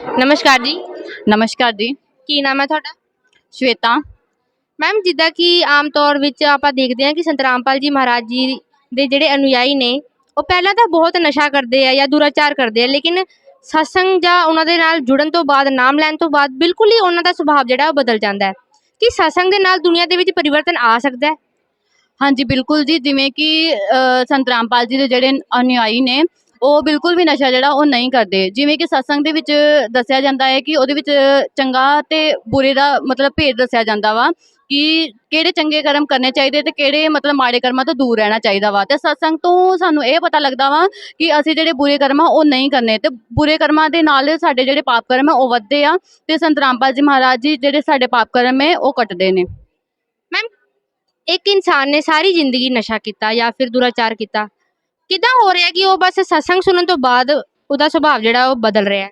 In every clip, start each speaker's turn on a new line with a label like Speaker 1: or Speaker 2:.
Speaker 1: ਨਮਸਕਾਰ ਜੀ।
Speaker 2: ਨਮਸਕਾਰ ਜੀ।
Speaker 1: ਕੀ ਨਾਮ ਹੈ ਤੁਹਾਡਾ?
Speaker 2: ਸ਼ਵੇਤਾ।
Speaker 1: ਮੈਮ ਜਿੱਦਾਂ ਕਿ ਆਮ ਤੌਰ ਵਿੱਚ ਆਪਾਂ ਦੇਖਦੇ ਹਾਂ ਕਿ ਸੰਤ ਰਾਮਪਾਲ ਜੀ ਮਹਾਰਾਜ ਜੀ ਦੇ ਜਿਹੜੇ ਅਨੁਯਾਈ ਨੇ ਉਹ ਪਹਿਲਾਂ ਤਾਂ ਬਹੁਤ ਨਸ਼ਾ ਕਰਦੇ ਆ ਜਾਂ ਦੁਰਾਚਾਰ ਕਰਦੇ ਆ ਲੇਕਿਨ ਸਤਸੰਗ ਜਾਂ ਉਹਨਾਂ ਦੇ ਨਾਲ ਜੁੜਨ ਤੋਂ ਬਾਅਦ ਨਾਮ ਲੈਣ ਤੋਂ ਬਾਅਦ ਬਿਲਕੁਲ ਹੀ ਉਹਨਾਂ ਦਾ ਸੁਭਾਅ ਜਿਹੜਾ ਉਹ ਬਦਲ ਜਾਂਦਾ ਹੈ। ਕਿ ਸਤਸੰਗ ਦੇ ਨਾਲ ਦੁਨੀਆ ਦੇ ਵਿੱਚ ਪਰਿਵਰਤਨ ਆ ਸਕਦਾ ਹੈ?
Speaker 2: ਹਾਂਜੀ ਬਿਲਕੁਲ ਜੀ। ਜਿਵੇਂ ਕਿ ਸੰਤ ਰਾਮਪਾਲ ਜੀ ਦੇ ਜਿਹੜੇ ਅਨੁਯਾਈ ਨੇ ਉਹ ਬਿਲਕੁਲ ਵੀ ਨਸ਼ਾ ਜਿਹੜਾ ਉਹ ਨਹੀਂ ਕਰਦੇ। ਜਿਵੇਂ ਕਿ ਸਤਸੰਗ ਦੇ ਵਿੱਚ ਦੱਸਿਆ ਜਾਂਦਾ ਹੈ ਕਿ ਉਹਦੇ ਵਿੱਚ ਚੰਗਾ ਤੇ ਬੁਰੇ ਦਾ ਮਤਲਬ ਭੇਦ ਦੱਸਿਆ ਜਾਂਦਾ ਵਾ ਕਿ ਕਿਹੜੇ ਚੰਗੇ ਕਰਮ ਕਰਨੇ ਚਾਹੀਦੇ ਤੇ ਕਿਹੜੇ ਮਤਲਬ ਮਾੜੇ ਕਰਮਾਂ ਤੋਂ ਦੂਰ ਰਹਿਣਾ ਚਾਹੀਦਾ ਵਾ। ਤੇ ਸਤਸੰਗ ਤੋਂ ਸਾਨੂੰ ਇਹ ਪਤਾ ਲੱਗਦਾ ਵਾ ਕਿ ਅਸੀਂ ਜਿਹੜੇ ਬੁਰੇ ਕਰਮ ਆ ਉਹ ਨਹੀਂ ਕਰਨੇ ਤੇ ਬੁਰੇ ਕਰਮਾਂ ਦੇ ਨਾਲ ਸਾਡੇ ਜਿਹੜੇ ਪਾਪ ਕਰਮ ਆ ਉਹ ਵੱਧਦੇ ਆ ਤੇ ਸੰਤ ਰਾਮਪਾਲ ਜੀ ਮਹਾਰਾਜ ਜੀ ਜਿਹੜੇ ਸਾਡੇ ਪਾਪ ਕਰਮ ਹੈ ਉਹ ਕੱਟਦੇ ਨੇ।
Speaker 1: ਮੈਮ ਇੱਕ ਇਨਸਾਨ ਨੇ ਸਾਰੀ ਜ਼ਿੰਦਗੀ ਨਸ਼ਾ ਕੀਤਾ ਜਾਂ ਫਿਰ ਦੁਰਾਚਾਰ ਕੀਤਾ। ਕਿਦਾਂ ਹੋ ਰਿਹਾ ਕਿ ਉਹ ਬਸ ਸਤਸੰਗ ਸੁਣਨ ਤੋਂ ਬਾਅਦ ਉਹਦਾ ਸੁਭਾਅ ਜਿਹੜਾ ਉਹ ਬਦਲ ਰਿਹਾ ਹੈ?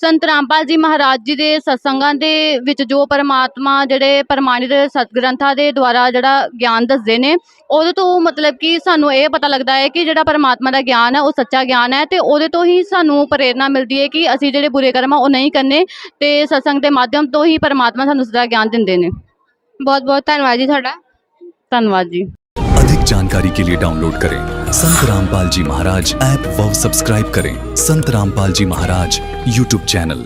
Speaker 2: ਸੰਤ ਰਾਮਪਾਲ ਜੀ ਮਹਾਰਾਜ ਜੀ ਦੇ ਸਤਸੰਗਾਂ ਦੇ ਵਿੱਚ ਜੋ ਪਰਮਾਤਮਾ ਜਿਹੜੇ ਪ੍ਰਮਾਣਿਤ ਸਤਗ੍ਰੰਥਾਂ ਦੇ ਦੁਆਰਾ ਜਿਹੜਾ ਗਿਆਨ ਦੱਸਦੇ ਨੇ, ਉਹਦੇ ਤੋਂ ਮਤਲਬ ਕਿ ਸਾਨੂੰ ਇਹ ਪਤਾ ਲੱਗਦਾ ਹੈ ਕਿ ਜਿਹੜਾ ਪਰਮਾਤਮਾ ਦਾ ਗਿਆਨ ਹੈ, ਉਹ ਸੱਚਾ ਗਿਆਨ ਹੈ ਤੇ ਉਹਦੇ ਤੋਂ ਹੀ ਸਾਨੂੰ ਪ੍ਰੇਰਣਾ ਮਿਲਦੀ ਹੈ ਕਿ ਅਸੀਂ ਜਿਹੜੇ ਬੁਰੇ ਕਰਮ ਆ, ਉਹ ਨਹੀਂ ਕਰਨੇ ਤੇ ਸਤਸੰਗ ਦੇ ਮਾਧਿਅਮ ਤੋਂ ਹੀ ਪਰਮਾਤਮਾ ਸਾਨੂੰ ਸਦਾ ਗਿਆਨ ਦਿੰਦੇ ਨੇ।
Speaker 1: ਬਹੁਤ ਬਹੁਤ ਧੰਨਵਾਦ ਜੀ ਤੁਹਾਡਾ।
Speaker 2: ਧੰਨਵਾਦ ਜੀ।
Speaker 3: अधिक जानकारी के लिए डाउनलोड करें संत रामपाल जी महाराज ऐप व सब्सक्राइब करें संत रामपाल जी महाराज यूट्यूब चैनल